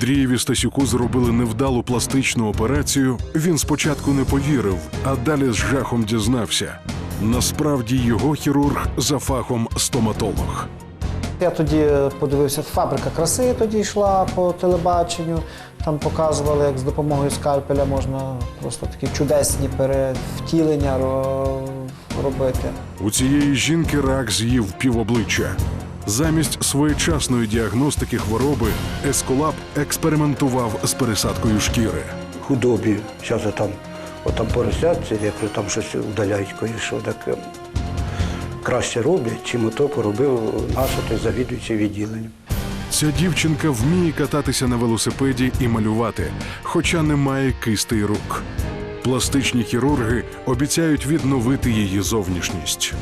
Андрієві Стасюку зробили невдалу пластичну операцію. Він спочатку не повірив, а далі з жахом дізнався. Насправді його хірург за фахом стоматолог. Я тоді подивився, фабрика краси тоді йшла по телебаченню. Там показували, як з допомогою скальпеля можна просто такі чудесні перевтілення робити. У цієї жінки рак з'їв півобличчя. Замість своєчасної діагностики хвороби Ескулап експериментував з пересадкою шкіри. худобі. Зараз там, отам поросятці, якщо там щось удаляють кое-що, так краще роблять, чим ото поробив наш той завідуючий відділенням. Ця дівчинка вміє кататися на велосипеді і малювати, хоча не має кистей рук. Пластичні хірурги обіцяють відновити її зовнішність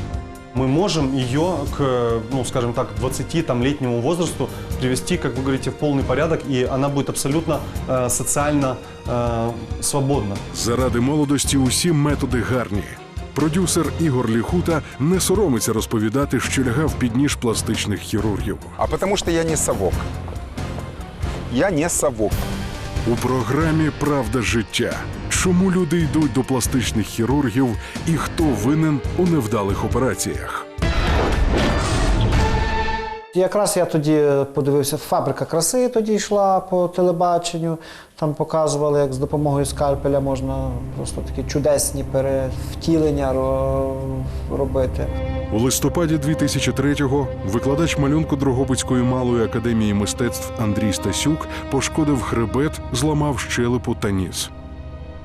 Мы можем ее к, ну, скажем так, 20-летнему возрасту привести, как вы говорите, в полный порядок, и она будет абсолютно э, социально э, свободна. Заради молодості усі методи гарні. Продюсер Ігор Ліхута не соромиться розповідати, що лягав під ніж пластичних хірургів. А потому что я не совок. Я не совок. У програмі Правда життя. Чому люди йдуть до пластичних хірургів і хто винен у невдалих операціях? Якраз я тоді подивився, фабрика краси тоді йшла по телебаченню. Там показували, як з допомогою скальпеля можна просто такі чудесні перевтілення робити. У листопаді 2003-го викладач малюнку Дрогобицької малої академії мистецтв Андрій Стасюк пошкодив хребет, зламав щелепу та ніс.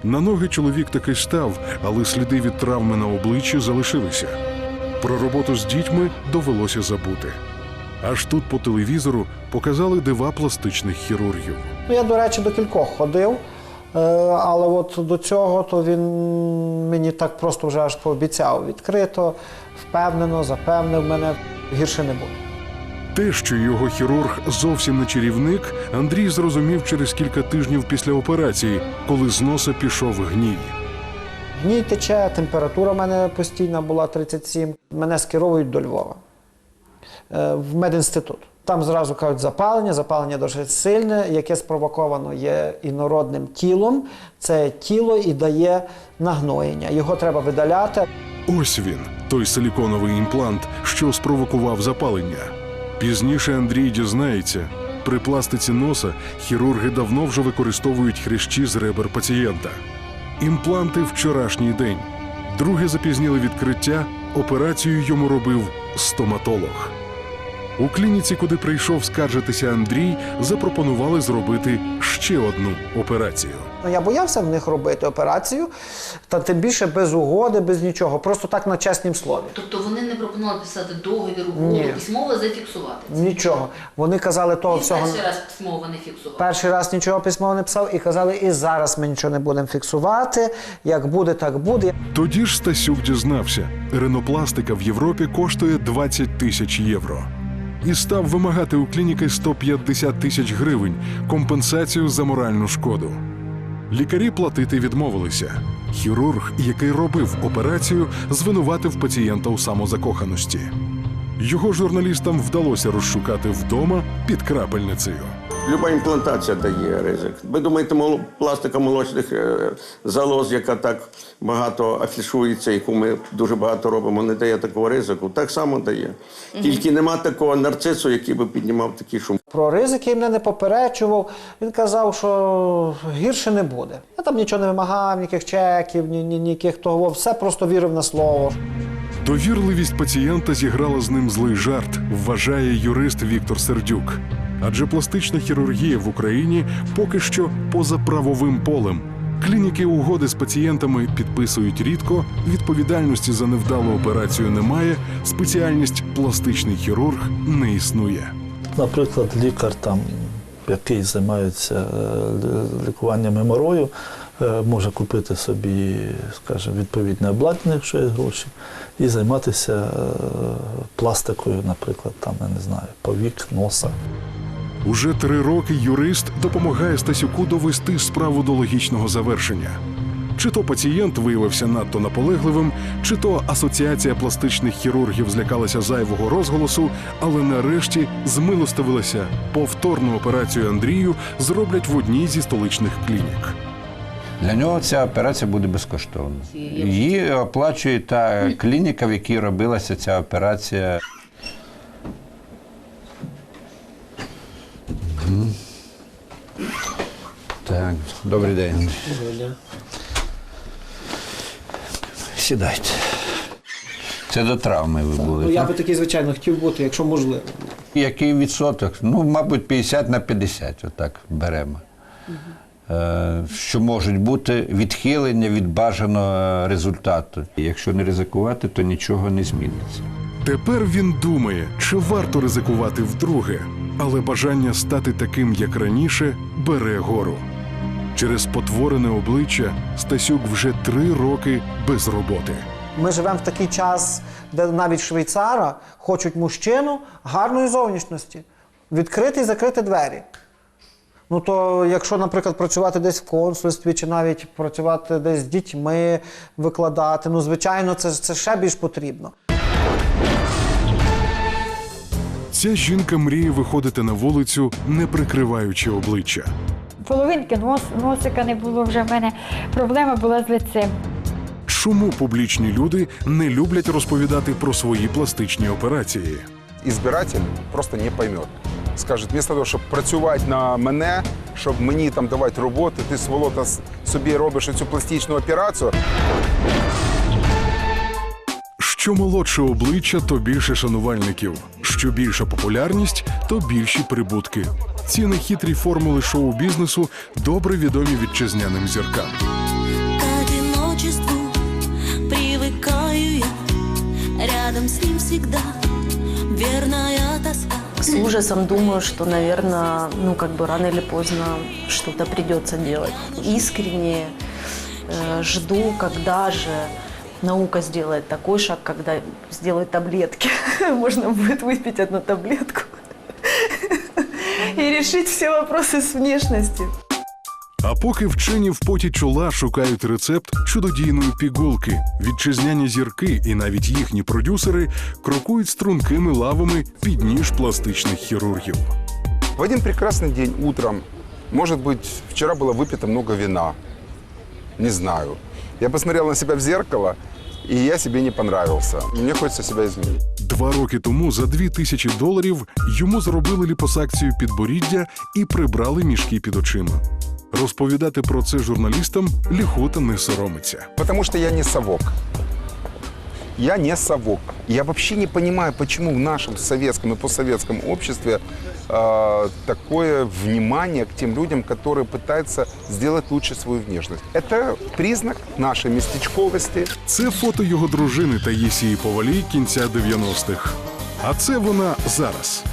На ноги чоловік таки став, але сліди від травми на обличчі залишилися. Про роботу з дітьми довелося забути. Аж тут по телевізору показали дива пластичних хірургів. Ну, я, до речі, до кількох ходив, е, але от до цього то він мені так просто вже аж пообіцяв відкрито, впевнено, запевнив мене, гірше не буде. Те, що його хірург зовсім не чарівник, Андрій зрозумів через кілька тижнів після операції, коли з носа пішов гній. Гній тече, температура в мене постійна була 37. Мене скеровують до Львова е, в медінститут. Там зразу кажуть запалення, запалення досить сильне, яке спровоковано є інородним тілом. Це тіло і дає нагноєння. Його треба видаляти. Ось він, той силіконовий імплант, що спровокував запалення. Пізніше Андрій дізнається, при пластиці носа хірурги давно вже використовують хрящі з ребер пацієнта. Імпланти вчорашній день. Друге запізніле відкриття. Операцію йому робив стоматолог. У клініці, куди прийшов скаржитися Андрій, запропонували зробити ще одну операцію. Ну, я боявся в них робити операцію, та тим більше без угоди, без нічого, просто так на чеснім слові. Тобто вони не пропонували писати договір, угоду, Ні. письмово зафіксувати. це. Нічого. Вони казали того Він всього. перший раз письмово не фіксував. Перший раз нічого письмово не писав і казали, і зараз ми нічого не будемо фіксувати. Як буде, так буде. Тоді ж Стасюк дізнався, ринопластика в Європі коштує 20 тисяч євро. І став вимагати у клініки 150 тисяч гривень компенсацію за моральну шкоду. Лікарі платити відмовилися. Хірург, який робив операцію, звинуватив пацієнта у самозакоханості. Його журналістам вдалося розшукати вдома під крапельницею. Люба імплантація дає ризик. Ви думаєте, мол- пластика молочних е, залоз, яка так багато афішується, яку ми дуже багато робимо, не дає такого ризику. Так само дає. Тільки нема такого нарцису, який би піднімав такий шум. Про ризики мене не попереджував. Він казав, що гірше не буде. Я там нічого не вимагав, ніяких чеків, ні, ні, ніяких того. Все просто вірив на слово. Довірливість пацієнта зіграла з ним злий жарт, вважає юрист Віктор Сердюк. Адже пластична хірургія в Україні поки що поза правовим полем. Клініки угоди з пацієнтами підписують рідко, відповідальності за невдалу операцію немає, спеціальність пластичний хірург не існує. Наприклад, лікар, там, який займається е, лі- лікуванням геморою, е, може купити собі, скажімо, відповідне обладнання, якщо є гроші, і займатися е, пластикою, наприклад, там, я не знаю, повік, носа. Уже три роки юрист допомагає Стасюку довести справу до логічного завершення. Чи то пацієнт виявився надто наполегливим, чи то асоціація пластичних хірургів злякалася зайвого розголосу, але нарешті змилостивилася. Повторну операцію Андрію зроблять в одній зі столичних клінік. Для нього ця операція буде безкоштовна. Її оплачує та клініка, в якій робилася ця операція. Так, добрий день. Сідайте. Це до травми ви були. Ну, я так? би такий, звичайно, хотів бути, якщо можливо. Який відсоток? Ну, мабуть, 50 на 50, отак беремо. Е, Що можуть бути відхилення від бажаного результату. Якщо не ризикувати, то нічого не зміниться. Тепер він думає, чи варто ризикувати вдруге, але бажання стати таким, як раніше, бере гору. Через потворене обличчя Стасюк вже три роки без роботи. Ми живемо в такий час, де навіть швейцара хочуть мужчину гарної зовнішності, відкрити і закрити двері. Ну то, якщо, наприклад, працювати десь в консульстві, чи навіть працювати десь з дітьми, викладати, ну звичайно, це, це ще більш потрібно. Ця жінка мріє виходити на вулицю, не прикриваючи обличчя. Половинки нос, носика не було вже в мене. Проблема була з лицем. Чому публічні люди не люблять розповідати про свої пластичні операції? Избиратель просто не поймет. Скажет, вместо того, щоб працювати на мене, щоб мені там давати роботи, ти сволота собі робиш цю пластичну операцію. Що молодше обличчя, то більше шанувальників. Що більша популярність, то більші прибутки. Ці нехитрі формули шоу-бізнесу добре відомі вітчизняним зіркам. К одиночеству привыкаю я Рядом с ним всегда верная тоска С ужасом думаю, что, наверное, ну, как бы рано или поздно что-то придется делать. Искренне э, жду, когда же наука сделает такой шаг, когда сделает таблетки. Можно будет выпить одну таблетку и решить все вопросы с внешностью. А поки вчені в поті чола шукають рецепт чудодійної пігулки, вітчизняні зірки і навіть їхні продюсери крокують стрункими лавами під ніж пластичних хірургів. В один прекрасный день утром, может быть, вчера было выпито много вина, не знаю. Я посмотрел на себя в зеркало, и я себе не понравился. Мне хочется себя изменить. Два роки тому за дві тисячі доларів йому зробили ліпосакцію підборіддя і прибрали мішки під очима. Розповідати про це журналістам ліхота не соромиться. Тому що я не совок. Я не совок. Я вообще не понимаю, почему в нашем советском и постсоветском обществе э, такое внимание к тем людям, которые пытаются сделать лучше свою внешность. Это признак нашей местечковости. Це фото його дружини Таїсії Повалій кінця 90-х. А це вона зараз.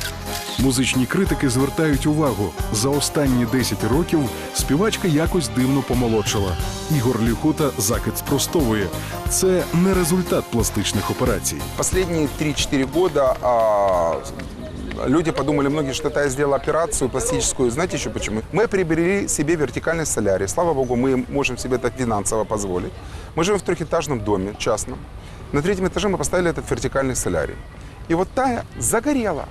Музичні критики звертають увагу. За останні 10 років співачка якось дивно помолодшала. Ігор Ліхота закид спростовує. Це не результат пластичних операцій. Последние 3-4 года а, люди подумали, многие, что это я сделал операцию пластическую. Знаете еще почему? Мы приобрели себе вертикальный солярий. Слава богу, мы можем себе это финансово позволить. Мы живем в трехэтажном доме частном. На третьем этаже мы поставили этот вертикальный солярий. И вот Тая загорела.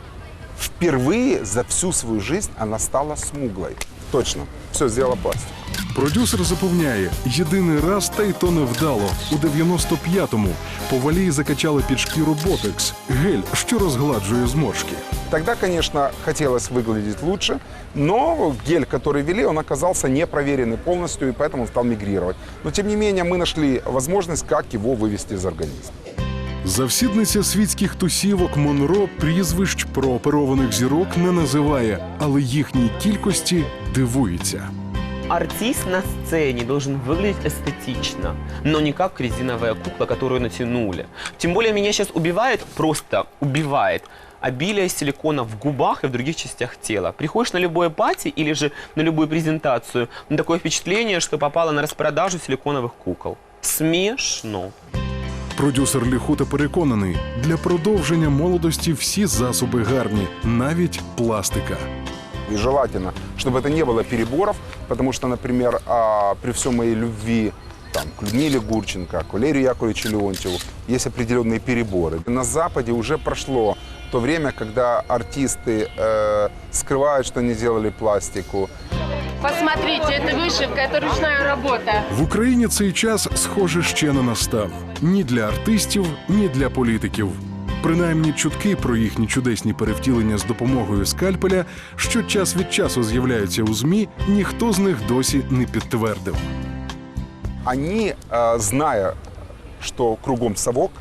Впервые за всю свою жизнь она стала смуглой. Точно. Все, сделала пластик. Продюсер запевняє, єдиний раз та й то не вдало. У 95-му повалії закачали під шкіру ботекс, гель, що розгладжує зморшки. Тогда, конечно, хотелось выглядеть лучше, но гель, который ввели, он оказался непроверенный полностью, и поэтому стал мигрировать. Но, тем не менее, мы нашли возможность, как его вывести из организма. Завсідниця світських тусівок Монро прізвищ прооперованих зірок не називає, але їхній кількості дивується. Артист на сцене должен выглядеть эстетично, но не как резиновая кукла, которую натянули. Тем более меня сейчас убивает, просто убивает обилие силикона в губах и в других частях тела. Приходишь на любое пати или же на любую презентацию, ну, такое впечатление, что попало на распродажу силиконовых кукол. Смешно. Продюсер Ліхута переконаний, для продовження молодості всі засоби гарні, навіть пластика. И желательно, чтобы это не было переборов, потому что, например, а, при всей моей любви там, к Людмиле Гурченко, к Валерию Яковлевичу Леонтьеву, есть определенные переборы. На Западе уже прошло то время, когда артисты э, скрывают, что они делали пластику. Посмотрите, это вышивка, это ручная работа. В Україні цей час, схоже, ще не настав ні для артистів, ні для політиків. Принаймні чутки про їхні чудесні перевтілення з допомогою скальпеля, що час від часу з'являються у ЗМІ, ніхто з них досі не підтвердив. Они, э, зная, что кругом совок,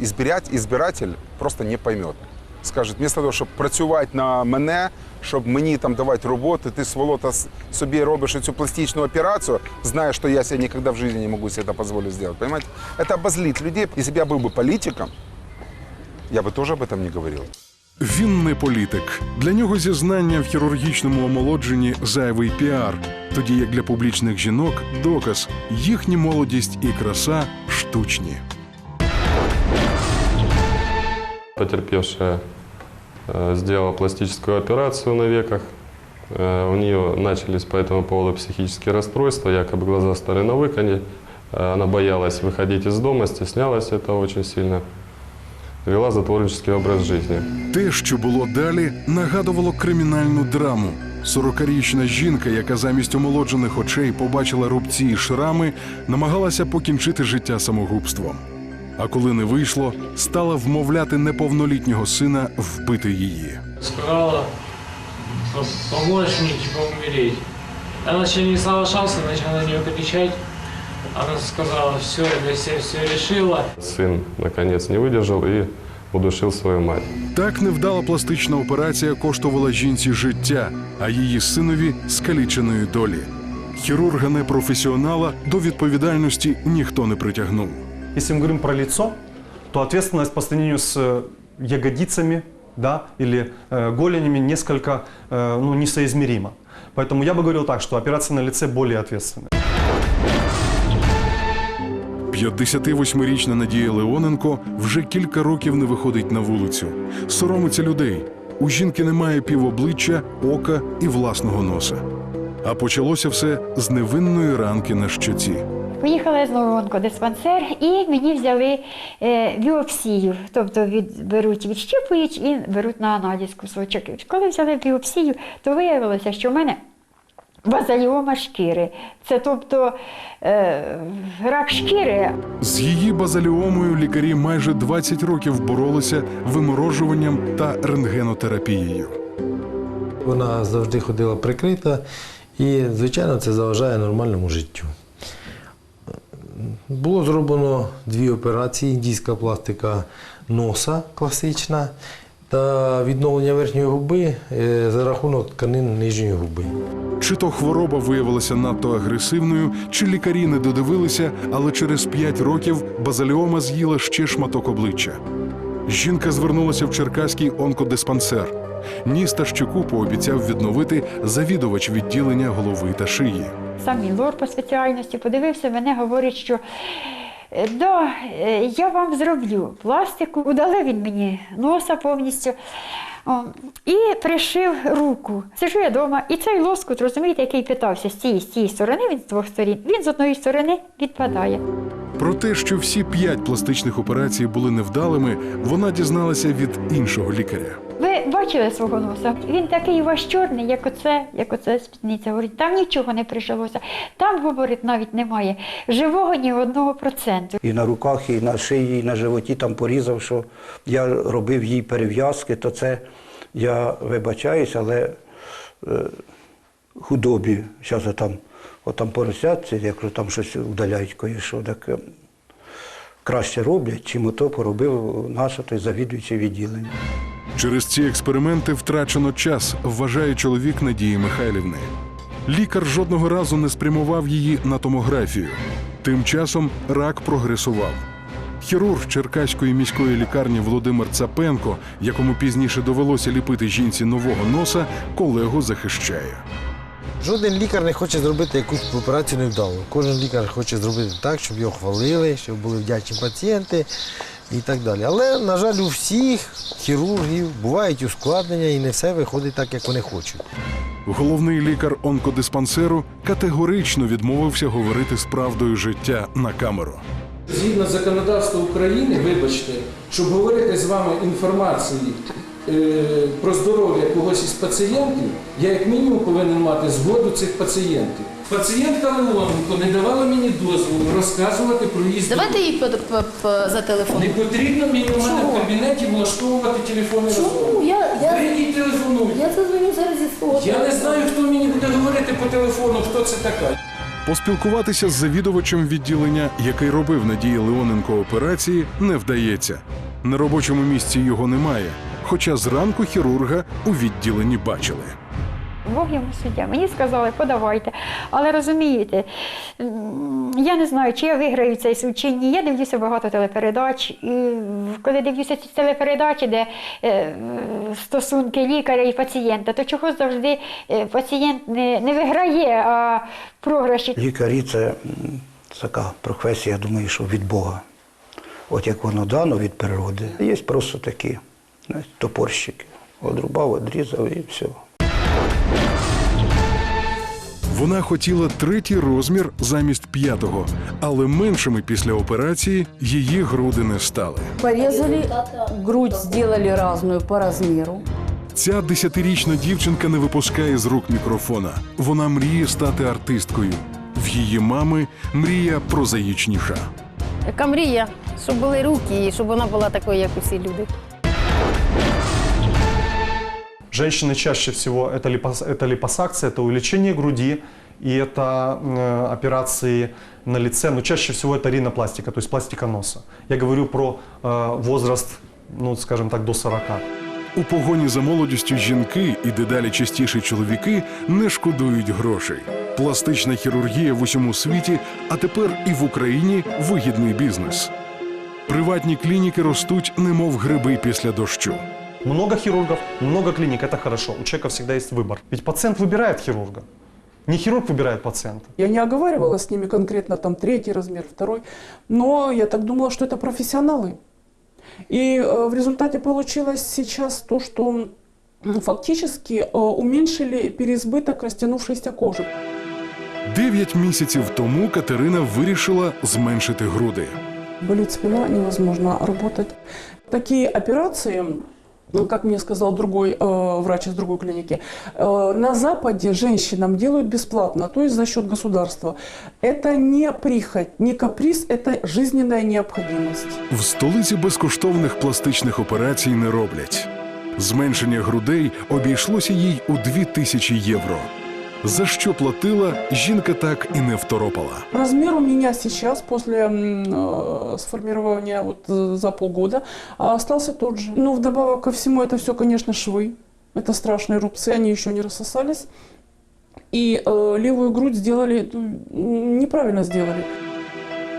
избирать, избиратель просто не поймет. Скажет, вместо того, щоб працювати на мене, щоб мені там давати роботи, ти сволота с- собі робиш цю пластичну операцію, зная, що я себе ніколи в житті не можу себе це дозволити зробити. Понимаете? Это обозлит людей. Если бы я был бы политиком, я бы тоже об этом не говорил. Він не політик. Для нього зізнання в хірургічному омолодженні зайвий піар, тоді як для публічних жінок доказ їхні молодість і краса штучні. Потерпевшая э, сделала пластическую операцию на веках. Э, у нее начались по этому поводу психические расстройства, якобы глаза стали на выконе. Э, она боялась выходить из дома, стеснялась этого очень сильно. Вела затворнический образ жизни. Те, що було далі, нагадувало кримінальну драму. 40-річна жінка, яка замість омолоджених очей побачила рубці і шрами, намагалася покінчити життя самогубством. А коли не вийшло, стала вмовляти неповнолітнього сина вбити її. Сказала, что поможешь мне типа умереть. Она вообще не соглашался, начала на нее кричать. Она сказала, все, я для себя все решила. Сын, наконец, не выдержал и удушил свою мать. Так невдала пластична операція коштувала жінці життя, а її синові скаліченої долі. Хірурга непрофесіонала до відповідальності ніхто не притягнув. Если мы говорим про лицо, то ответственность по сравнению с э, ягодицами да, или э, голенями несколько э, ну, несоизмерима. Поэтому я бы говорил так, что операция на лице более ответственная. 58-річна Надія Леоненко вже кілька років не виходить на вулицю. Соромиться людей. У жінки немає півобличчя, ока і власного носа. А почалося все з невинної ранки на щоці. Поїхала я знову в онкодиспансер і мені взяли е, біопсію. Тобто від, беруть, відщипують і беруть на аналіз кусочок. Коли взяли біопсію, то виявилося, що в мене базаліома шкіри. Це тобто е, рак шкіри. З її базаліомою лікарі майже 20 років боролися виморожуванням та рентгенотерапією. Вона завжди ходила прикрита, і, звичайно, це заважає нормальному життю. Було зроблено дві операції: індійська пластика носа класична та відновлення верхньої губи е, за рахунок тканин нижньої губи. Чи то хвороба виявилася надто агресивною, чи лікарі не додивилися, але через 5 років базаліома з'їла ще шматок обличчя. Жінка звернулася в Черкаський онкодиспансер. Ніс та щоку пообіцяв відновити завідувач відділення голови та шиї. Сам лор по спеціальності подивився мене, говорить, що «Е, да, е, я вам зроблю пластику. Удали він мені носа повністю. О, і пришив руку. Сижу я вдома, і цей лоскут, розумієте, який питався з цієї, з цієї сторони, він з двох сторін, він з одної сторони відпадає. Про те, що всі п'ять пластичних операцій були невдалими, вона дізналася від іншого лікаря. Ви бачили свого носа? Він такий у вас чорний, як оце, як оце спідниця. Говорить, там нічого не прижилося. Там, говорить, навіть немає живого ні одного проценту. І на руках, і на шиї, і на животі там порізав, що я робив їй перев'язки, то це я вибачаюсь, але е, худобі, зараз там, отам поросятці, якщо там щось удаляють кое-що, так е, краще роблять, чим ото поробив наш той завідуючий відділення. Через ці експерименти втрачено час, вважає чоловік Надії Михайлівни. Лікар жодного разу не спрямував її на томографію. Тим часом рак прогресував. Хірург Черкаської міської лікарні Володимир Цапенко, якому пізніше довелося ліпити жінці нового носа, колегу захищає. Жоден лікар не хоче зробити якусь операцію невдалу. Кожен лікар хоче зробити так, щоб його хвалили, щоб були вдячні пацієнти. і так далі. Але, на жаль, у всіх хірургів бувають ускладнення і не все виходить так, як вони хочуть. Головний лікар онкодиспансеру категорично відмовився говорити з правдою життя на камеру. Згідно законодавства України, вибачте, щоб говорити з вами інформації е, про здоров'я когось із пацієнтів, я як мінімум повинен мати згоду цих пацієнтів. Пацієнтка Леоненко не давала мені дозволу розказувати про її здоров'я. Давайте по, за телефон. Не потрібно мені у мене в кабінеті влаштовувати телефонний розмови. Я, я, Ви їй я зазвоню зараз зі свого. Я не знаю, хто мені буде говорити по телефону, хто це така. Поспілкуватися з завідувачем відділення, який робив Надії Леоненко операції, не вдається. На робочому місці його немає, хоча зранку хірурга у відділенні бачили. Бог йому суддя. Мені сказали, подавайте. Але розумієте, я не знаю, чи я виграю цей суд, чи ні. Я дивлюся багато телепередач. І коли дивлюся ці телепередачі, де е, стосунки лікаря і пацієнта, то чого завжди е, пацієнт не, не виграє, а програші. Лікарі це така професія, я думаю, що від Бога. От як воно дано від природи. Є просто такі топорщики. Одрубав, одрізав і все. Вона хотіла третій розмір замість п'ятого, але меншими після операції її груди не стали. Порезали, грудь сделали разную по размеру. Ця десятирічна дівчинка не випускає з рук мікрофона. Вона мріє стати артисткою. В її мами мрія прозаїчніша. Яка мрія, щоб були руки і щоб вона була такою, як усі люди. Женщины чаще всего это, липос, это липосакция, это увеличение груди и это э, операции на лице, но чаще всего это ринопластика, то есть пластика носа. Я говорю про э, возраст, ну, скажем так, до 40. У погоні за молодістю жінки і дедалі частіше чоловіки не шкодують грошей. Пластична хірургія в усьому світі, а тепер і в Україні вигідний бізнес. Приватні клініки ростуть, немов гриби після дощу. Много хирургов, много клиник, это хорошо. У человека всегда есть выбор. Ведь пациент выбирает хирурга. Не хирург выбирает пациента. Я не оговаривала с ними конкретно там третий размер, второй, но я так думала, что это профессионалы. И э, в результате получилось сейчас то, что м, фактически э, уменьшили переизбыток растянувшейся кожи. Дев'ять місяців тому Катерина вирішила зменшити груди. Болит спина, невозможно работать. Такие операции, ну, как мне сказал другой э, врач из другой клиники, э, на Западе женщинам делают бесплатно, то есть за счет государства. Это не прихоть, не каприз, это жизненная необходимость. В столиці безкоштовних пластичних операцій не роблять. Зменшення грудей обійшлося їй у дві тисячі євро. За що платила, жінка так і не второпала. Размер у меня сейчас, после м, э, сформирования вот, э, за полгода, а, остался тот же. Ну, вдобавок ко всему, это все, конечно, швы. Это страшные рубцы, они еще не рассосались. И э, левую грудь сделали, ну, м, неправильно сделали.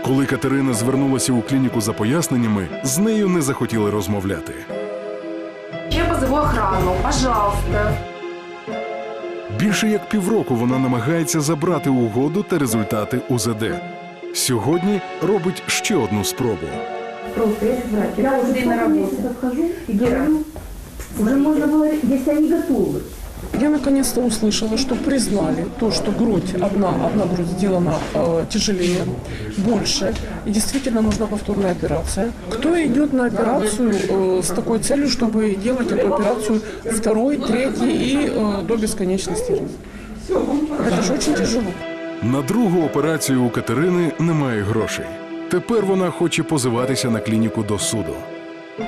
Коли Катерина звернулася у клініку за поясненнями, з нею не захотіли розмовляти. Я позову охрану, пожалуйста. Більше як півроку вона намагається забрати угоду та результати УЗД. Сьогодні робить ще одну спробу. Просто если врач, я уже на работе. Подхожу и говорю, уже можно было, если они готовы. Я наконец-то услышала, что признали то, что грудь, одна, одна грудь сделана э, тяжелее, больше, и действительно нужна повторная операция. Кто идет на операцию э, с такой целью, чтобы делать эту операцию второй, третий и э, до бесконечности? Это же очень тяжело. На другу операцію у Катерини немає грошей. Тепер вона хоче позиватися на клініку до суду.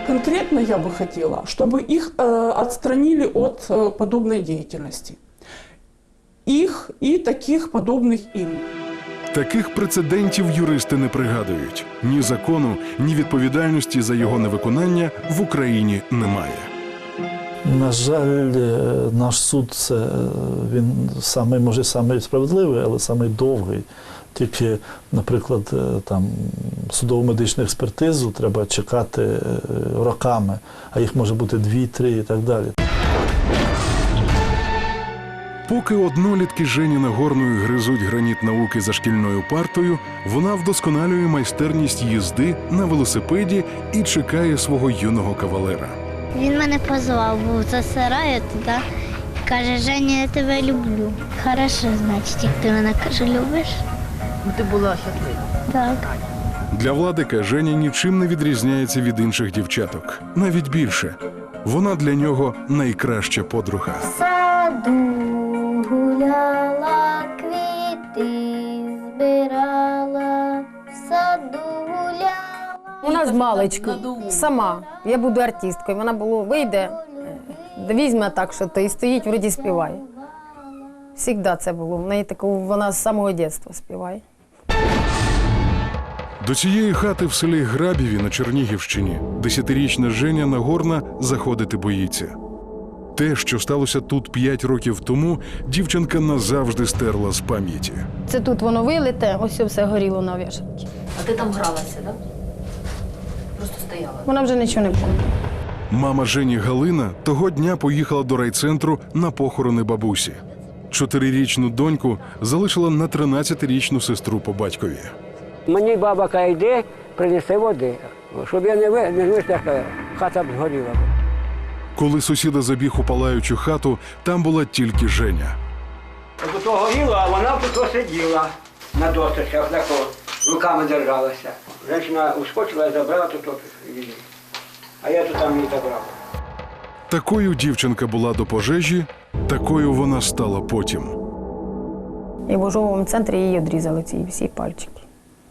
Конкретно я бы хотела, чтобы их э, отстранили от э, подобной деятельности. Их и таких подобных им. Таких прецедентів юристи не пригадують. Ні закону, ні відповідальності за його невиконання в Україні немає. На жаль, е, наш суд це е, він саме, може, самий справедливий, але самий довгий. Тільки, наприклад, е, там судово-медичну експертизу треба чекати е, роками, а їх може бути дві, три і так далі. Поки однолітки Жені Нагорної гризуть граніт науки за шкільною партою, вона вдосконалює майстерність їзди на велосипеді і чекає свого юного кавалера. Він мене позвав, був засирає туди. Каже, Женя, я тебе люблю. Хорошо, значить, як ти мене каже, любиш. Ти була щаслива. Так. Для Владика Женя нічим не відрізняється від інших дівчаток, навіть більше. Вона для нього найкраща подруга. В саду гуляла, квіти збирала, в саду гуляла. Вона з маличку, сама. Я буду артисткою. Вона було вийде, е, візьме так, що то і стоїть, вроді співає. Всігда це було. В неї такого вона з самого дитинства співає. До цієї хати в селі Грабіві на Чернігівщині десятирічна Женя Нагорна заходити боїться. Те, що сталося тут п'ять років тому, дівчинка назавжди стерла з пам'яті. Це тут воно вилите, ось все горіло на вішалці. А ти там гралася, так? Просто стояла. Вона вже нічого не пам'ятає. Мама Жені Галина того дня поїхала до райцентру на похорони бабусі. Чотирирічну доньку залишила на 13-річну сестру по батькові. Мені баба каже, йди, принеси води, щоб я не, ви, не хата б згоріла. Коли сусіда забіг у палаючу хату, там була тільки Женя. От то горіло, а вона тут сиділа на досочках, так руками держалася. Женщина ускочила і забрала тут її. А я тут там її забрав. Такою дівчинка була до пожежі, такою вона стала потім. І в ожовому центрі її відрізали ці всі пальчики.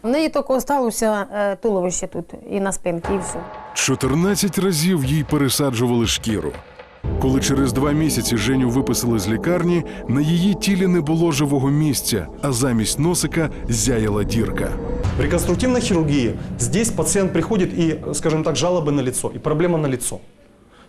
В неї тільки залишилося е, туловище тут і на спинці, і все. 14 разів їй пересаджували шкіру. Коли через два місяці Женю виписали з лікарні, на її тілі не було живого місця, а замість носика зяяла дірка. В реконструктивной хирургии здесь пациент приходит и, скажем так, жалобы на лицо, и проблема на лицо.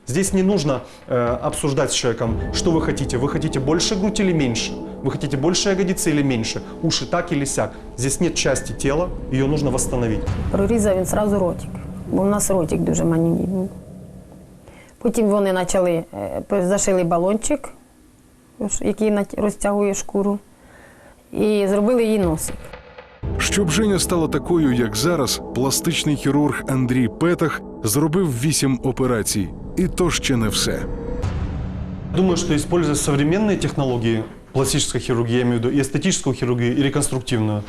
Здесь не нужно э, обсуждать с человеком, что вы хотите. Вы хотите больше грудь или меньше? Вы хотите больше ягодицы или меньше? Уши так или сяк? Здесь нет части тела, ее нужно восстановить. Прорізав він одразу ротик, бо в нас ротик дуже маленький був. Потім вони почали, е, зашили балончик, який нат- розтягує шкуру, і зробили їй носик. Щоб Женя стала такою, як зараз, пластичний хірург Андрій Петах зробив вісім операцій. І то ще не все. Думаю, что используя современные технологии, пластической хирургии, я имею в виду и эстетическую хирургию, и реконструктивную,